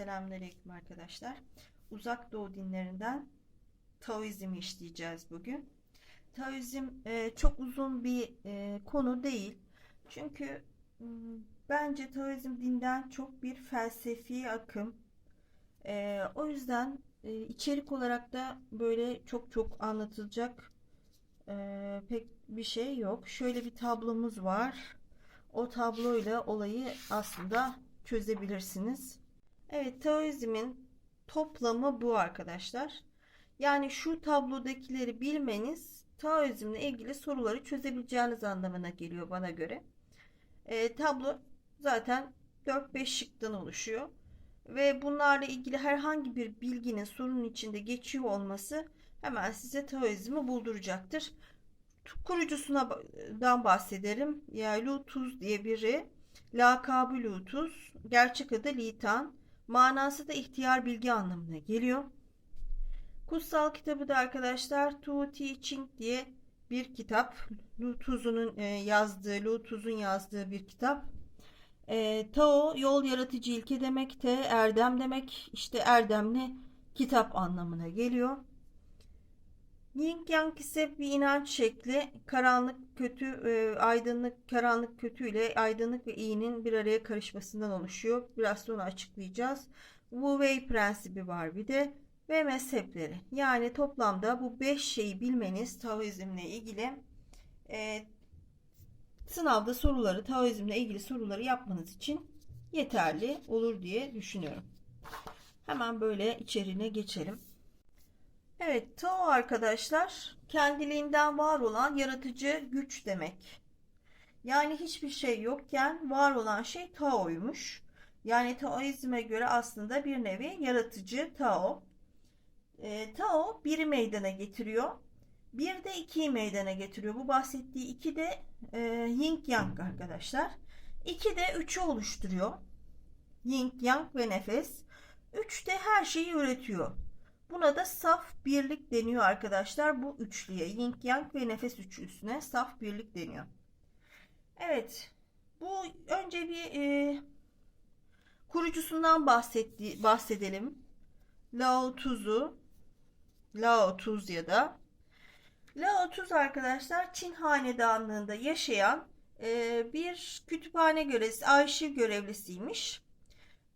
Selamünaleyküm arkadaşlar. Uzak Doğu dinlerinden Taoizm'i işleyeceğiz bugün. Taoizm e, çok uzun bir e, konu değil. Çünkü m, bence Taoizm dinden çok bir felsefi akım. E, o yüzden e, içerik olarak da böyle çok çok anlatılacak e, pek bir şey yok. Şöyle bir tablomuz var. O tabloyla olayı aslında çözebilirsiniz. Evet, Taoizmin toplamı bu arkadaşlar. Yani şu tablodakileri bilmeniz Taoizmle ilgili soruları çözebileceğiniz anlamına geliyor bana göre. E, tablo zaten 4-5 şıktan oluşuyor. Ve bunlarla ilgili herhangi bir bilginin sorunun içinde geçiyor olması hemen size Taoizmi bulduracaktır. Kurucusundan bahsedelim. Yani Lutuz diye biri. Lakabı Lutuz. Gerçek adı Litan. Manası da ihtiyar bilgi anlamına geliyor. Kutsal kitabı da arkadaşlar Tu Ti Ching diye bir kitap. Lutuz'un e, yazdığı, Lutuz'un yazdığı bir kitap. E, Tao yol yaratıcı ilke demek de erdem demek. İşte erdemli kitap anlamına geliyor. Yin Yang ise bir inanç şekli. Karanlık kötü, e, aydınlık, karanlık kötü ile aydınlık ve iyinin bir araya karışmasından oluşuyor. Biraz sonra açıklayacağız. Wu Wei prensibi var bir de ve mezhepleri. Yani toplamda bu beş şeyi bilmeniz Taoizmle ilgili e, sınavda soruları, Taoizmle ilgili soruları yapmanız için yeterli olur diye düşünüyorum. Hemen böyle içeriğine geçelim. Evet, Tao arkadaşlar kendiliğinden var olan yaratıcı güç demek. Yani hiçbir şey yokken var olan şey Tao'ymuş. Yani Taoizme göre aslında bir nevi yaratıcı Tao. E, Tao biri meydana getiriyor. Bir de ikiyi meydana getiriyor. Bu bahsettiği iki de e, Yin Yang arkadaşlar. İki de üçü oluşturuyor. Yin Yang ve nefes. Üç de her şeyi üretiyor. Buna da saf birlik deniyor arkadaşlar. Bu üçlüye yin yang ve nefes üçlüsüne saf birlik deniyor. Evet. Bu önce bir e, kurucusundan bahsetti, bahsedelim. Lao Tzu'u Lao Tuz ya da Lao Tuz arkadaşlar Çin hanedanlığında yaşayan e, bir kütüphane görevlisi, arşiv görevlisiymiş.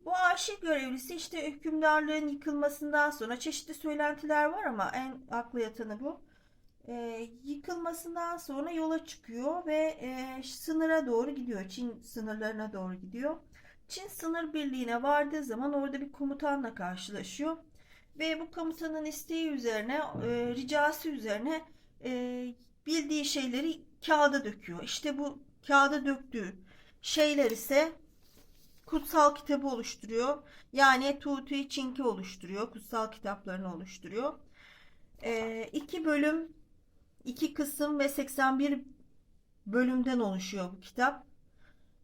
Bu arşiv görevlisi işte hükümdarlığın yıkılmasından sonra çeşitli söylentiler var ama en aklı yatanı bu. E, yıkılmasından sonra yola çıkıyor ve e, sınıra doğru gidiyor. Çin sınırlarına doğru gidiyor. Çin sınır birliğine vardığı zaman orada bir komutanla karşılaşıyor. Ve bu komutanın isteği üzerine, e, ricası üzerine e, bildiği şeyleri kağıda döküyor. İşte bu kağıda döktüğü şeyler ise kutsal kitabı oluşturuyor. Yani Tu Ti Ching'i oluşturuyor. Kutsal kitaplarını oluşturuyor. E, iki bölüm, iki kısım ve 81 bölümden oluşuyor bu kitap.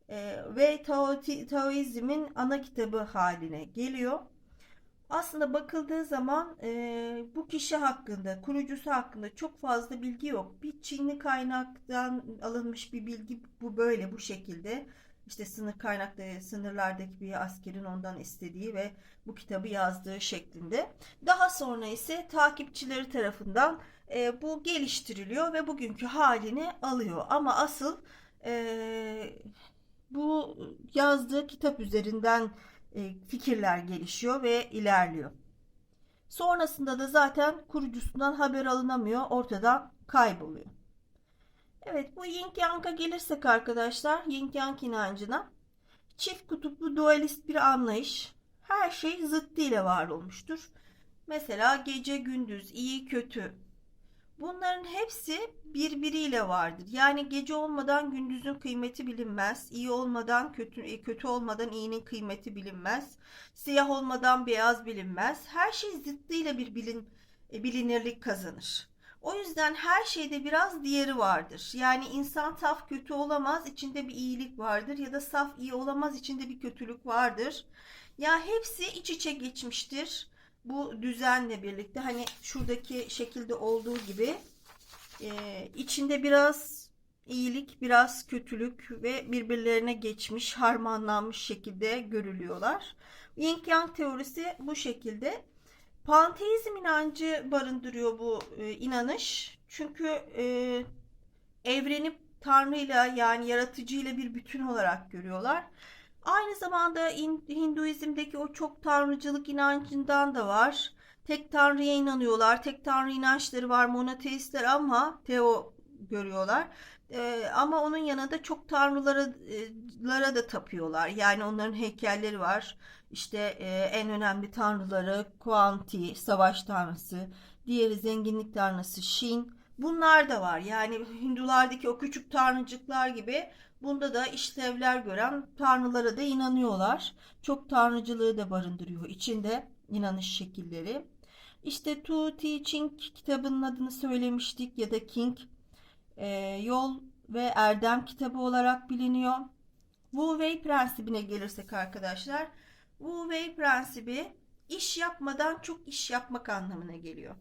E, ve Tao, Taoizmin ana kitabı haline geliyor. Aslında bakıldığı zaman e, bu kişi hakkında, kurucusu hakkında çok fazla bilgi yok. Bir Çinli kaynaktan alınmış bir bilgi bu böyle bu şekilde. İşte sınır kaynakları, sınırlardaki bir askerin ondan istediği ve bu kitabı yazdığı şeklinde. Daha sonra ise takipçileri tarafından e, bu geliştiriliyor ve bugünkü halini alıyor. Ama asıl e, bu yazdığı kitap üzerinden e, fikirler gelişiyor ve ilerliyor. Sonrasında da zaten kurucusundan haber alınamıyor, ortadan kayboluyor. Evet bu Yin Yang'a gelirsek arkadaşlar Yin Yang inancına çift kutuplu dualist bir anlayış her şey zıttıyla var olmuştur. Mesela gece gündüz iyi kötü bunların hepsi birbiriyle vardır. Yani gece olmadan gündüzün kıymeti bilinmez. iyi olmadan kötü e, kötü olmadan iyinin kıymeti bilinmez. Siyah olmadan beyaz bilinmez. Her şey zıttıyla bir bilin, e, bilinirlik kazanır. O yüzden her şeyde biraz diğeri vardır. Yani insan saf kötü olamaz, içinde bir iyilik vardır ya da saf iyi olamaz, içinde bir kötülük vardır. Ya hepsi iç içe geçmiştir. Bu düzenle birlikte hani şuradaki şekilde olduğu gibi e, içinde biraz iyilik, biraz kötülük ve birbirlerine geçmiş, harmanlanmış şekilde görülüyorlar. Yin Yang teorisi bu şekilde. Panteizm inancı barındırıyor bu e, inanış. Çünkü e, evreni Tanrı'yla yani yaratıcıyla bir bütün olarak görüyorlar. Aynı zamanda in- Hinduizm'deki o çok tanrıcılık inancından da var. Tek tanrıya inanıyorlar. Tek tanrı inançları var. Monoteistler ama teo görüyorlar. Ee, ama onun yanında çok tanrılara e, da tapıyorlar. Yani onların heykelleri var. İşte e, en önemli tanrıları Kuanti, savaş tanrısı, diğeri zenginlik tanrısı Shin. Bunlar da var. Yani Hindulardaki o küçük tanrıcıklar gibi bunda da işlevler gören tanrılara da inanıyorlar. Çok tanrıcılığı da barındırıyor içinde inanış şekilleri. İşte Tu Te Ching kitabının adını söylemiştik ya da King e, Yol ve Erdem kitabı olarak biliniyor. Wu Wei prensibine gelirsek arkadaşlar. Wu Wei prensibi iş yapmadan çok iş yapmak anlamına geliyor.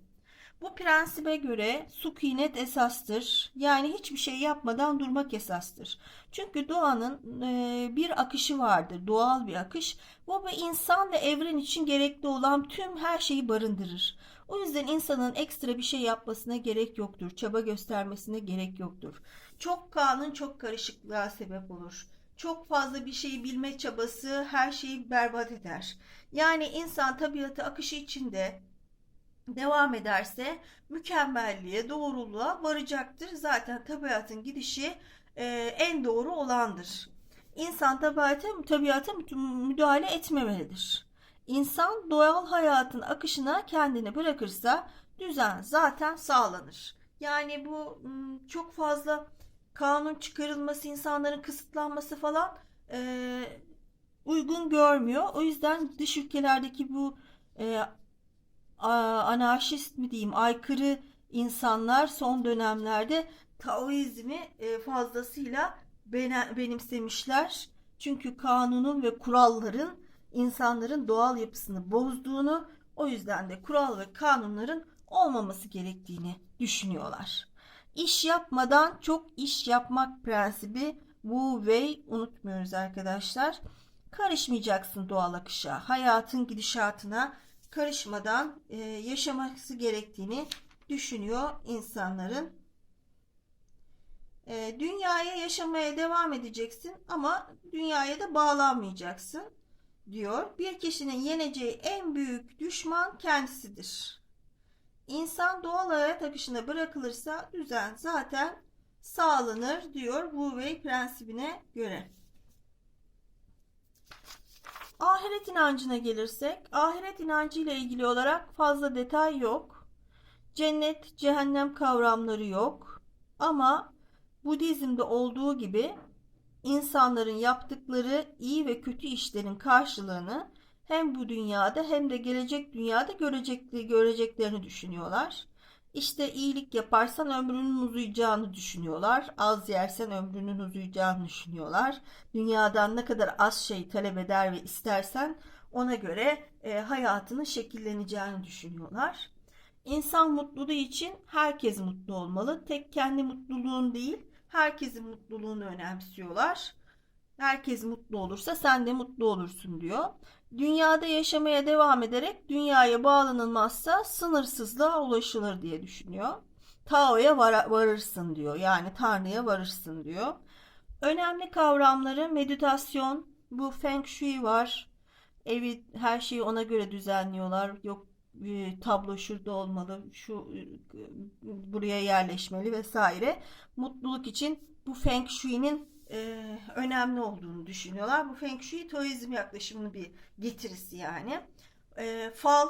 Bu prensibe göre sükunet esastır. Yani hiçbir şey yapmadan durmak esastır. Çünkü doğanın e, bir akışı vardır. Doğal bir akış. Bu bir insan ve evren için gerekli olan tüm her şeyi barındırır. O yüzden insanın ekstra bir şey yapmasına gerek yoktur. Çaba göstermesine gerek yoktur. Çok kanun çok karışıklığa sebep olur. Çok fazla bir şeyi bilme çabası her şeyi berbat eder. Yani insan tabiatı akışı içinde devam ederse mükemmelliğe, doğruluğa varacaktır. Zaten tabiatın gidişi e, en doğru olandır. İnsan tabiata, tabiata müdahale etmemelidir. İnsan doğal hayatın akışına kendini bırakırsa düzen zaten sağlanır. Yani bu çok fazla kanun çıkarılması, insanların kısıtlanması falan e, uygun görmüyor. O yüzden dış ülkelerdeki bu e, anarşist mi diyeyim, aykırı insanlar son dönemlerde Taoizmi e, fazlasıyla benimsemişler. Çünkü kanunun ve kuralların insanların doğal yapısını bozduğunu, o yüzden de kural ve kanunların olmaması gerektiğini düşünüyorlar. İş yapmadan çok iş yapmak prensibi Wu Wei unutmuyoruz arkadaşlar. Karışmayacaksın doğal akışa, hayatın gidişatına karışmadan e, yaşaması gerektiğini düşünüyor insanların. E, dünyaya yaşamaya devam edeceksin ama dünyaya da bağlanmayacaksın diyor. Bir kişinin yeneceği en büyük düşman kendisidir. İnsan doğal hayat akışına bırakılırsa düzen zaten sağlanır diyor Wu Wei prensibine göre. Ahiret inancına gelirsek, ahiret inancı ile ilgili olarak fazla detay yok. Cennet, cehennem kavramları yok. Ama Budizm'de olduğu gibi insanların yaptıkları iyi ve kötü işlerin karşılığını hem bu dünyada hem de gelecek dünyada görecekleri, göreceklerini düşünüyorlar. İşte iyilik yaparsan ömrünün uzayacağını düşünüyorlar. Az yersen ömrünün uzayacağını düşünüyorlar. Dünyadan ne kadar az şey talep eder ve istersen ona göre e, hayatının şekilleneceğini düşünüyorlar. İnsan mutluluğu için herkes mutlu olmalı. Tek kendi mutluluğun değil, herkesin mutluluğunu önemsiyorlar. Herkes mutlu olursa sen de mutlu olursun diyor. Dünyada yaşamaya devam ederek dünyaya bağlanılmazsa sınırsızlığa ulaşılır diye düşünüyor. Tao'ya var, varırsın diyor. Yani Tanrı'ya varırsın diyor. Önemli kavramları meditasyon, bu Feng Shui var. Evi her şeyi ona göre düzenliyorlar. Yok e, tablo şurada olmalı, şu e, buraya yerleşmeli vesaire. Mutluluk için bu Feng Shui'nin e, önemli olduğunu düşünüyorlar. Bu Feng Shui Taoizm yaklaşımının bir getirisi yani. E, fal,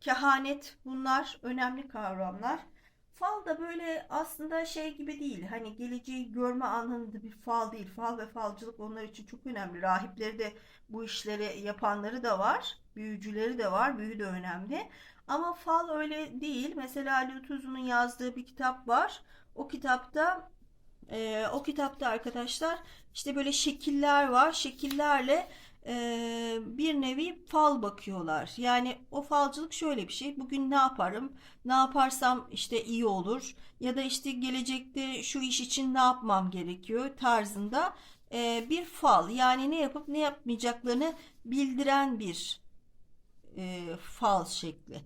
kehanet bunlar önemli kavramlar. Fal da böyle aslında şey gibi değil. Hani geleceği görme anlamında bir fal değil. Fal ve falcılık onlar için çok önemli. Rahipleri de bu işleri yapanları da var. Büyücüleri de var. Büyü de önemli. Ama fal öyle değil. Mesela Ali Tuzun'un yazdığı bir kitap var. O kitapta e, o kitapta arkadaşlar işte böyle şekiller var. Şekillerle e, bir nevi fal bakıyorlar. Yani o falcılık şöyle bir şey. Bugün ne yaparım? Ne yaparsam işte iyi olur. Ya da işte gelecekte şu iş için ne yapmam gerekiyor tarzında e, bir fal yani ne yapıp ne yapmayacaklarını bildiren bir e, fal şekli.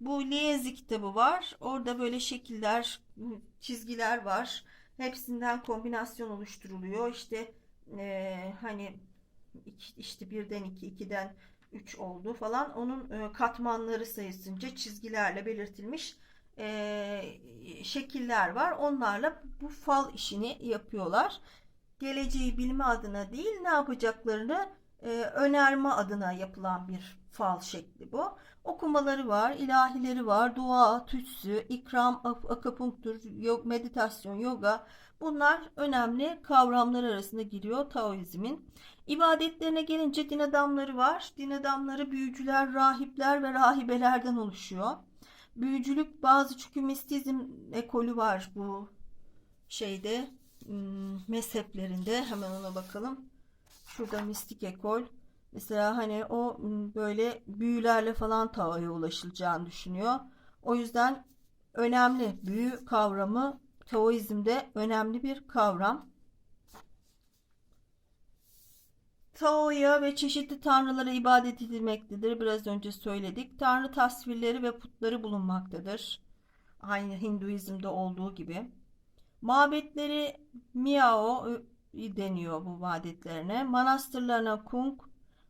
Bu Liezi kitabı var. Orada böyle şekiller, çizgiler var. Hepsinden kombinasyon oluşturuluyor. İşte e, hani iki, işte birden iki, ikiden üç oldu falan. Onun e, katmanları sayısınca çizgilerle belirtilmiş e, şekiller var. Onlarla bu fal işini yapıyorlar. Geleceği bilme adına değil, ne yapacaklarını e, önerme adına yapılan bir fal şekli bu. Okumaları var, ilahileri var, dua, tütsü, ikram, ak- akupunktur, meditasyon, yoga. Bunlar önemli kavramlar arasında giriyor Taoizmin. İbadetlerine gelince din adamları var. Din adamları büyücüler, rahipler ve rahibelerden oluşuyor. Büyücülük bazı çünkü mistizm ekolü var bu şeyde mezheplerinde. Hemen ona bakalım. Şurada mistik ekol. Mesela hani o böyle büyülerle falan Tao'ya ulaşılacağını düşünüyor. O yüzden önemli büyü kavramı Taoizm'de önemli bir kavram. Tao'ya ve çeşitli tanrılara ibadet edilmektedir. Biraz önce söyledik. Tanrı tasvirleri ve putları bulunmaktadır. Aynı Hinduizm'de olduğu gibi. Mabetleri Miao deniyor bu mabetlerine. Manastırlarına Kung,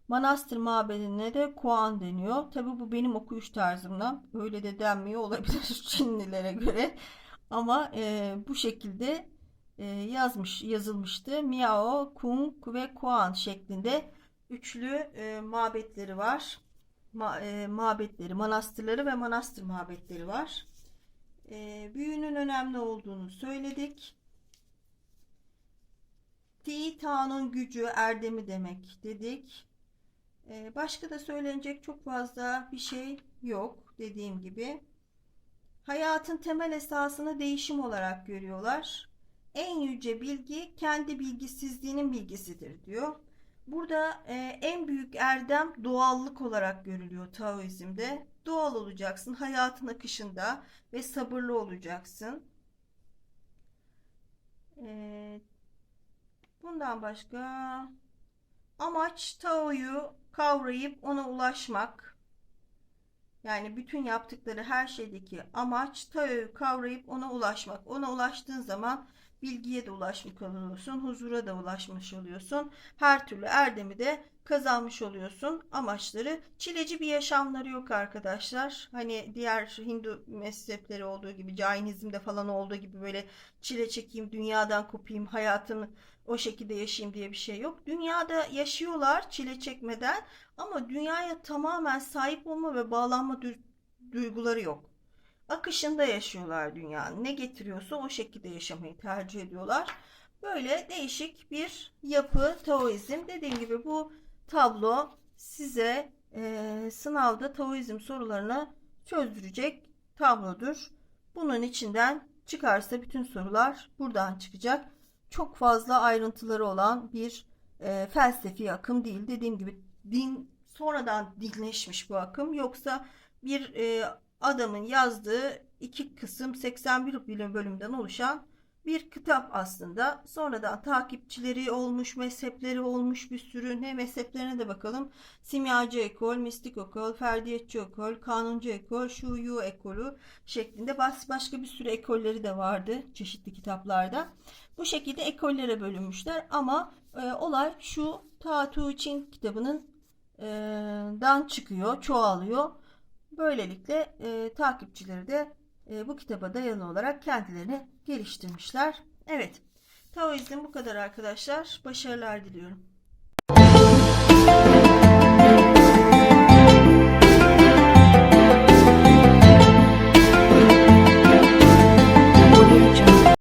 manastır mabedine de Kuan deniyor. Tabi bu benim okuyuş tarzımdan. Öyle de denmiyor olabilir Çinlilere göre. Ama e, bu şekilde e, yazmış yazılmıştı. Miao, Kung ve Kuan şeklinde üçlü e, mabetleri var. Ma, e, mabetleri, manastırları ve manastır mabetleri var. E, büyünün önemli olduğunu söyledik. Ti Ta'nın gücü, erdemi demek dedik. E, başka da söylenecek çok fazla bir şey yok dediğim gibi. Hayatın temel esasını değişim olarak görüyorlar. En yüce bilgi kendi bilgisizliğinin bilgisidir diyor. Burada e, en büyük erdem doğallık olarak görülüyor Taoizm'de. Doğal olacaksın hayatın akışında ve sabırlı olacaksın. E, bundan başka amaç Tao'yu kavrayıp ona ulaşmak. Yani bütün yaptıkları her şeydeki amaç Tao'yu kavrayıp ona ulaşmak. Ona ulaştığın zaman bilgiye de ulaşmış oluyorsun, huzura da ulaşmış oluyorsun. Her türlü erdemi de kazanmış oluyorsun. Amaçları çileci bir yaşamları yok arkadaşlar. Hani diğer Hindu mezhepleri olduğu gibi, Cainizm'de falan olduğu gibi böyle çile çekeyim, dünyadan kopayım, hayatımı o şekilde yaşayayım diye bir şey yok. Dünyada yaşıyorlar çile çekmeden ama dünyaya tamamen sahip olma ve bağlanma duyguları yok akışında yaşıyorlar dünyanın. Ne getiriyorsa o şekilde yaşamayı tercih ediyorlar. Böyle değişik bir yapı Taoizm. Dediğim gibi bu tablo size e, sınavda Taoizm sorularını çözdürecek tablodur. Bunun içinden çıkarsa bütün sorular buradan çıkacak. Çok fazla ayrıntıları olan bir e, felsefi akım değil. Dediğim gibi din sonradan dinleşmiş bu akım. Yoksa bir e, adamın yazdığı iki kısım 81 bilim bölümden oluşan bir kitap aslında. Sonradan takipçileri olmuş, mezhepleri olmuş bir sürü. Ne mezheplerine de bakalım. Simyacı ekol, mistik ekol, ferdiyetçi ekol, kanuncu ekol, şuyu ekolü şeklinde başka bir sürü ekolleri de vardı çeşitli kitaplarda. Bu şekilde ekollere bölünmüşler ama e, olay şu Tatu Çin kitabının e, dan çıkıyor, çoğalıyor. Böylelikle e, takipçileri de e, bu kitaba dayalı olarak kendilerini geliştirmişler. Evet, Taoizm bu kadar arkadaşlar. Başarılar diliyorum.